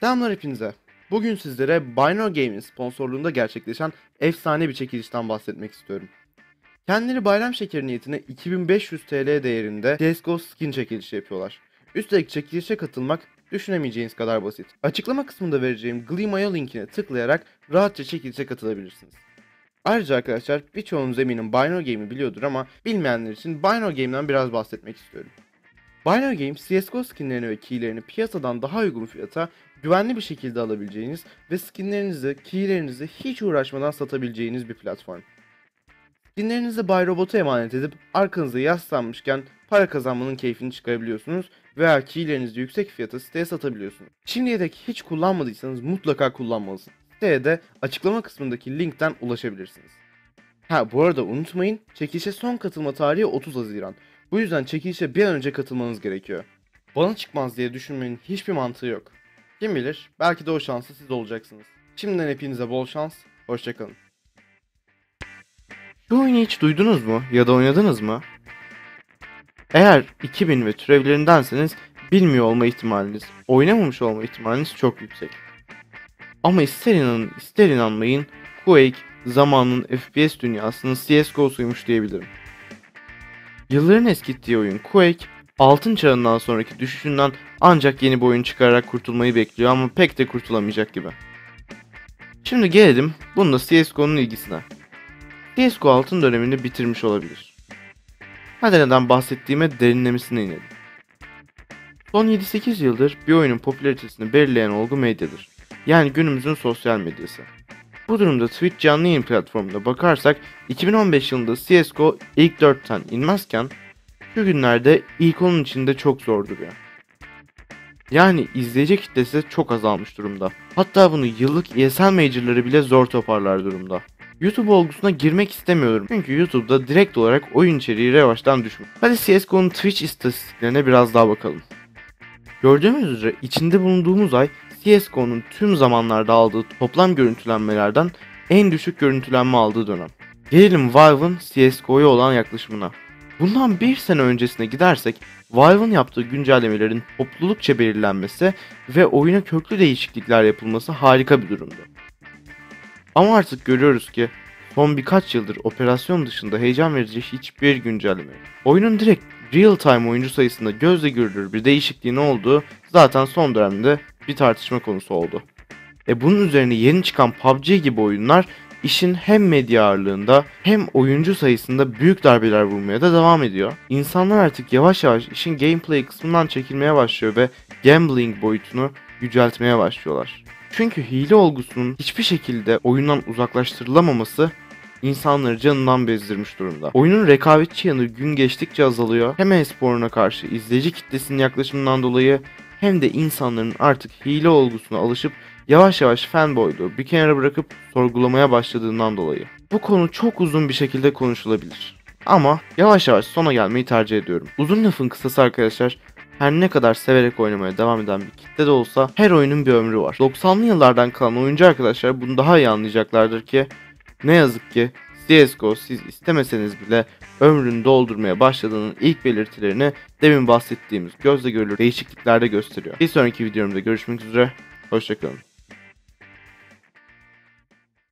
Selamlar hepinize. Bugün sizlere Binary Gaming sponsorluğunda gerçekleşen efsane bir çekilişten bahsetmek istiyorum. Kendileri bayram şekeri niyetine 2500 TL değerinde CSGO skin çekilişi yapıyorlar. Üstelik çekilişe katılmak düşünemeyeceğiniz kadar basit. Açıklama kısmında vereceğim Gleam.io linkine tıklayarak rahatça çekilişe katılabilirsiniz. Ayrıca arkadaşlar birçoğunuz eminim Binary Game'i biliyordur ama bilmeyenler için Binary Game'den biraz bahsetmek istiyorum. Binary Game, CSGO skinlerini ve keylerini piyasadan daha uygun fiyata güvenli bir şekilde alabileceğiniz ve skinlerinizi, keylerinizi hiç uğraşmadan satabileceğiniz bir platform. Skinlerinizi Bay Robot'a emanet edip arkanıza yaslanmışken para kazanmanın keyfini çıkarabiliyorsunuz veya keylerinizi yüksek fiyata siteye satabiliyorsunuz. Şimdiye dek hiç kullanmadıysanız mutlaka kullanmalısınız. Siteye de açıklama kısmındaki linkten ulaşabilirsiniz. Ha bu arada unutmayın çekilişe son katılma tarihi 30 Haziran. Bu yüzden çekilişe bir an önce katılmanız gerekiyor. Bana çıkmaz diye düşünmenin hiçbir mantığı yok. Kim bilir belki de o şanslı siz olacaksınız. Şimdiden hepinize bol şans, hoşçakalın. Şu oyunu hiç duydunuz mu ya da oynadınız mı? Eğer 2000 ve türevlerindenseniz bilmiyor olma ihtimaliniz, oynamamış olma ihtimaliniz çok yüksek. Ama ister inanın ister inanmayın Quake zamanın FPS dünyasının CSGO'suymuş diyebilirim. Yılların eskittiği oyun Quake, altın çağından sonraki düşüşünden ancak yeni bir oyun çıkararak kurtulmayı bekliyor ama pek de kurtulamayacak gibi. Şimdi gelelim bununla CSGO'nun ilgisine. CSGO altın dönemini bitirmiş olabilir. Hadi neden bahsettiğime derinlemesine inelim. Son 7-8 yıldır bir oyunun popülaritesini belirleyen olgu medyadır. Yani günümüzün sosyal medyası. Bu durumda Twitch canlı yayın platformuna bakarsak 2015 yılında CSGO ilk 4'ten inmezken şu günlerde ilk onun içinde çok zor duruyor. Yani izleyici kitlesi çok azalmış durumda. Hatta bunu yıllık ESL Major'ları bile zor toparlar durumda. YouTube olgusuna girmek istemiyorum çünkü YouTube'da direkt olarak oyun içeriği revaçtan düşmüş. Hadi CSGO'nun Twitch istatistiklerine biraz daha bakalım. Gördüğümüz üzere içinde bulunduğumuz ay CSGO'nun tüm zamanlarda aldığı toplam görüntülenmelerden en düşük görüntülenme aldığı dönem. Gelelim Valve'ın CSGO'ya olan yaklaşımına. Bundan bir sene öncesine gidersek Valve'ın yaptığı güncellemelerin toplulukça belirlenmesi ve oyuna köklü değişiklikler yapılması harika bir durumdu. Ama artık görüyoruz ki son birkaç yıldır operasyon dışında heyecan verici hiçbir güncelleme. Oyunun direkt real time oyuncu sayısında gözle görülür bir değişikliğin olduğu zaten son dönemde bir tartışma konusu oldu. E bunun üzerine yeni çıkan PUBG gibi oyunlar işin hem medya ağırlığında hem oyuncu sayısında büyük darbeler vurmaya da devam ediyor. İnsanlar artık yavaş yavaş işin gameplay kısmından çekilmeye başlıyor ve gambling boyutunu yüceltmeye başlıyorlar. Çünkü hile olgusunun hiçbir şekilde oyundan uzaklaştırılamaması insanları canından bezdirmiş durumda. Oyunun rekabetçi yanı gün geçtikçe azalıyor. Hem e-sporuna karşı izleyici kitlesinin yaklaşımından dolayı hem de insanların artık hile olgusuna alışıp yavaş yavaş fanboyluğu bir kenara bırakıp sorgulamaya başladığından dolayı. Bu konu çok uzun bir şekilde konuşulabilir. Ama yavaş yavaş sona gelmeyi tercih ediyorum. Uzun lafın kısası arkadaşlar her ne kadar severek oynamaya devam eden bir kitle de olsa her oyunun bir ömrü var. 90'lı yıllardan kalan oyuncu arkadaşlar bunu daha iyi anlayacaklardır ki ne yazık ki CSGO siz istemeseniz bile ömrünü doldurmaya başladığının ilk belirtilerini demin bahsettiğimiz gözle görülür değişikliklerde gösteriyor. Bir sonraki videomda görüşmek üzere, hoşçakalın.